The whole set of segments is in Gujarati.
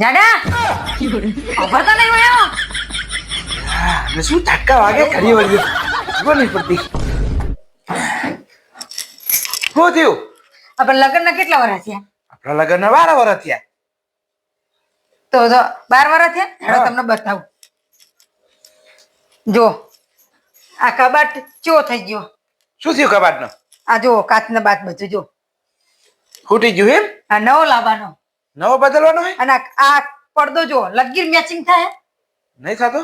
જાડા ખબર તો નહીં હોય અને શું ધક્કા વાગે? ઘડી વળી ખબર નહીં પડતી. શું થયું? આપણે લગ્ન કેટલા વર્ષ થયા? આપણા લગ્ન બાર વર્ષ થયા. તો બાર વર્ષ થયા? હેડો તમને બતાવું. જો આ કબાટ ચો થઈ ગયો? શું થયું કબાટનો? આ જો કાચના બાત બધું જો. ફૂટી ગયું એમ? આ નવો લાવવાનો. નવો બદલવાનો હોય અને આ- આ પડદો જો લગીર મેચિંગ થાય? નહીં થતો?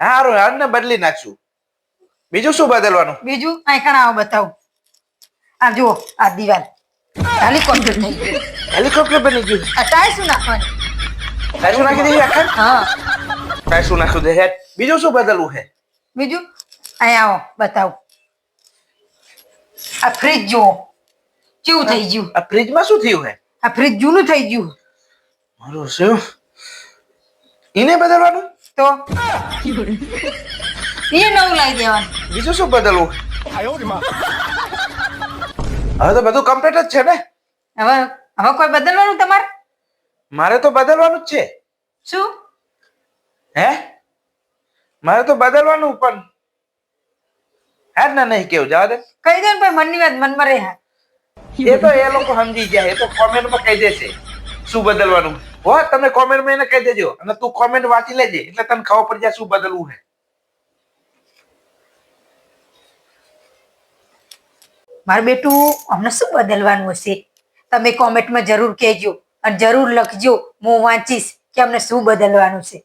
હારું હારને બદલી નાખશું. બીજું શું બદલવાનું? બીજું અહીં કણ આવો બતાવું. આ જુઓ આ દિવાલ. હેલિકોપ્ટર થઈ ગયું હેલિકોપ્ટર બની ગયું. આ ટાય શું નાખવાની. ટાઈસું નાખી દઈએ આખા? હા. ટાઈસું નાખી દે હેડ બીજું શું બદલવું છે બીજું? અહીં આવો બતાવું. આ ફ્રીજ જુઓ. કેવું થઈ ગયું. આ ફ્રીજમાં શું થયું છે આ ફ્રીજ જૂનું થઈ ગયું. મારું શું એને બદલવાનું? તો? એ નવું લાવી દેવાનું. બીજું શું બદલવું? હવે તો બધું કમ્પ્લીટ જ છે ને? હવે હવે કોઈ બદલવાનું તમારે? મારે તો બદલવાનું જ છે. શું? હે? મારે તો બદલવાનું પણ. હેડ ના નહીં કેવું? જવા દે. કહી દે ને ભાઈ મનની વાત મનમાં રહે. એ તો એ લોકો સમજી ગયા એ તો કોમેન્ટમાં કહી દેશે શું બદલવાનું? હો, તમે કોમેન્ટમાં એને કહી દેજો અને તું કોમેન્ટ વાંચી લેજે, એટલે તને ખબર પડી જાય શું બદલવું છે. મારું બેટું, અમને શું બદલવાનું હશે? તમે કોમેન્ટમાં જરૂર કહેજો અને જરૂર લખજો, હું વાંચીશ કે અમને શું બદલવાનું છે.